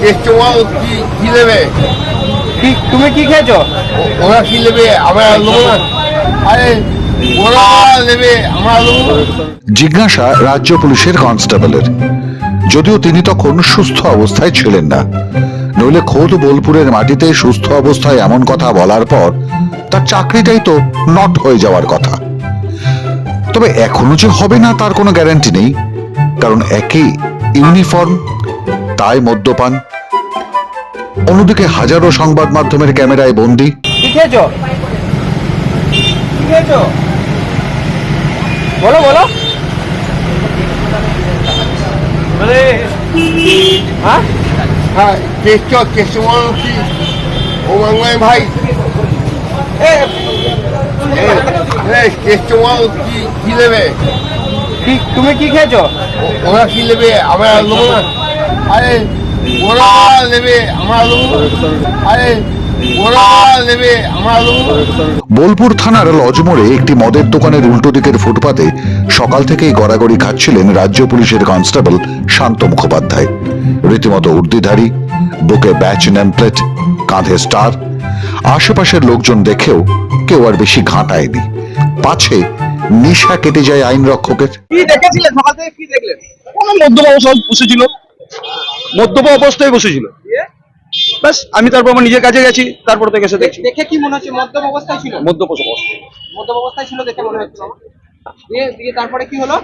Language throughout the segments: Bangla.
কেষ্টমাল কি কি নেবে কি তুমি কি খেয়েছো? ওরা কি নেবে আমরা নেব না। আরে ওরা নেবে আমরা নেব জিজ্ঞাসা রাজ্য পুলিশের কনস্টেবলের। যদিও তিনি তখন সুস্থ অবস্থায় ছিলেন না। নইলে খোদ বোলপুরের মাটিতে সুস্থ অবস্থায় এমন কথা বলার পর তার চাকরিটাই তো নট হয়ে যাওয়ার কথা। তবে এখনও যে হবে না তার কোনো গ্যারান্টি নেই। কারণ একই ইউনিফর্ম তাই মদ্যপান। অন্যদিকে হাজারো সংবাদ মাধ্যমের ক্যামেরায় বন্দি। বলো বলো। হ্যাঁ? হ্যাঁ ভাই। কি কি নেবে? তুমি কি খেয়েছো? ওরা কি নেবে? আমরা নেব না। আরে ওরা নেবে আমরা আরে। বোলপুর থানার লজমোড়ে একটি মদের দোকানের উল্টো দিকের ফুটপাতে সকাল থেকেই গড়াগড়ি খাচ্ছিলেন রাজ্য পুলিশের কনস্টেবল শান্ত মুখোপাধ্যায়। রীতিমতো উর্দিধারী বুকে ব্যাচ নেমপ্লেট কাঁধে স্টার আশেপাশের লোকজন দেখেও কেউ আর বেশি ঘাঁটায়নি। পাছে নিশা কেটে যায় আইন রক্ষকের কি দেখেছিলেন? সকাল থেকে কি দেখলেন? কোনো মধ্যম অবস্থায় বসেছিল। মধ্যম অবস্থায় বসেছিল। ব্যাস আমি তারপর আমার নিজের কাছে গেছি তারপর থেকে এসে দেখছি। দেখে কি মনে হচ্ছে মধ্যম অবস্থায় ছিল? মধ্যম অবস্থায়। মধ্যম অবস্থায় ছিল দেখে মনে হচ্ছে। দিয়ে দিয়ে তারপরে কি হলো?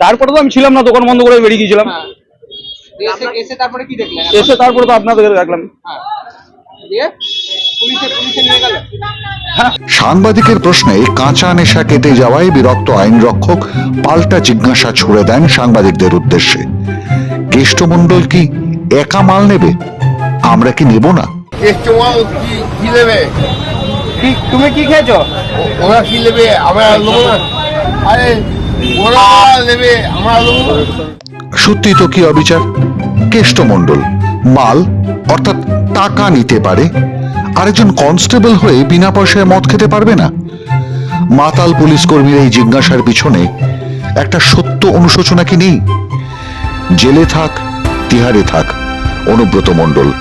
তারপরে তো আমি ছিলাম না দোকান বন্ধ করে বেরিয়ে গিয়েছিলাম। হ্যাঁ। এসে এসে তারপরে কি দেখলেন? এসে তারপরে তো আপনাদের দেখলাম। হ্যাঁ। দিয়ে গেল সাংবাদিকের প্রশ্নে কাঁচা নেশা কেটে যাওয়ায় বিরক্ত আইন রক্ষক পাল্টা জিজ্ঞাসা ছুড়ে দেন সাংবাদিকদের উদ্দেশ্যে। কেষ্টমণ্ডল কি একা মাল নেবে? আমরা কি নেব না? কেষ্টমাল কি কি নেবে? কি তুমি কি খেয়েছো? ওরা কি নেবে? আমরা নেব না। আরে ওরা নেবে আমরা নেব সত্যি তো কি অবিচার? কেষ্টমণ্ডল মাল অর্থাৎ টাকা নিতে পারে। আরেকজন কনস্টেবল হয়ে বিনা পয়সায় মদ খেতে পারবে না। মাতাল পুলিশ কর্মীর এই জিজ্ঞাসার পিছনে একটা সত্য অনুশোচনা কি নেই? জেলে থাক তিহারে থাক। অনুব্রত মণ্ডল।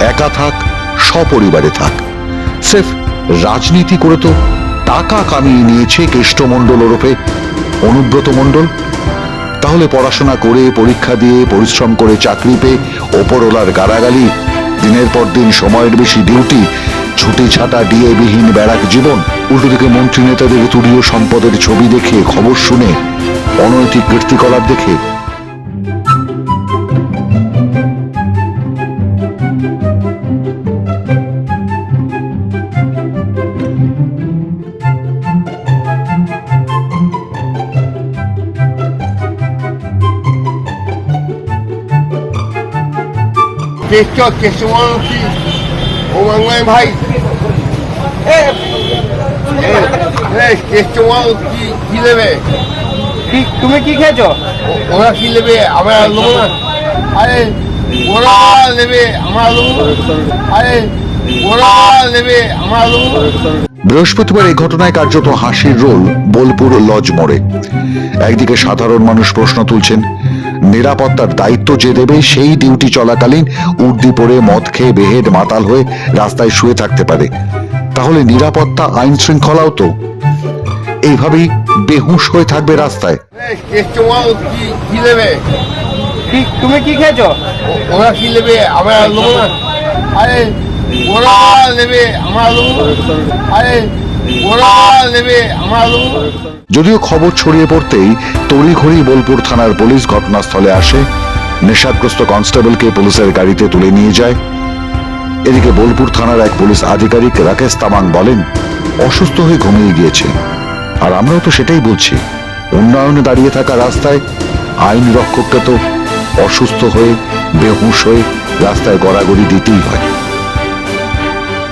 একা থাক, সপরিবারে থাক। সেফ, রাজনীতি করে তো টাকা কামিয়ে নিয়েছে কেষ্টমণ্ডল ওরফে অনুব্রত মণ্ডল। তাহলে পড়াশোনা করে, পরীক্ষা দিয়ে, পরিশ্রম করে, চাকরি পেয়ে ওপরওলার গালাগালি, দিনের পর দিন সময়ের বেশি ডিউটি, ছুটি ছাটা ডিএ বিহীন ব্যারাক জীবন, উল্টো দিকে মন্ত্রী নেতাদের তুরীয় সম্পদের ছবি দেখে, খবর শুনে, অনৈতিক কীর্তিকলাপ দেখে কেষ্ট কেষ্টমাল কি? ও বাংলায় ভাই। কি কি নেবে? কি তুমি কি খেয়েছো? ওরা কি নেবে? আমরা নেব না। আরে ওরা নেবে আমরা নেব আরে বৃহস্পতিবার এই ঘটনায় কার্যত হাসির রোল বোলপুর লজ মোড়ে। একদিকে সাধারণ মানুষ প্রশ্ন তুলছেন নিরাপত্তার দায়িত্ব যে দেবে সেই ডিউটি চলাকালীন উর্দি পরে মদ খেয়ে বেহেড মাতাল হয়ে রাস্তায় শুয়ে থাকতে পারে। তাহলে নিরাপত্তা আইন শৃঙ্খলাও তো। এইভাবেই বেহুশ হয়ে থাকবে রাস্তায়। তুমি কি খেয়েছো? ওরা কি নেবে? আমরা আরে যদিও খবর ছড়িয়ে পড়তেই তড়িঘড়ি বোলপুর থানার পুলিশ ঘটনাস্থলে আসে। নেশাগ্রস্ত কনস্টেবলকে পুলিশের গাড়িতে তুলে নিয়ে যায়। এদিকে বোলপুর থানার এক পুলিশ আধিকারিক রাকেশ তামাং বলেন, অসুস্থ হয়ে ঘুমিয়ে গিয়েছে। আর আমরাও তো সেটাই বলছি, উন্নয়নে দাঁড়িয়ে থাকা রাস্তায় আইন রক্ষককে তো অসুস্থ হয়ে, বেহুশ হয়ে রাস্তায় গড়াগড়ি দিতেই হয়।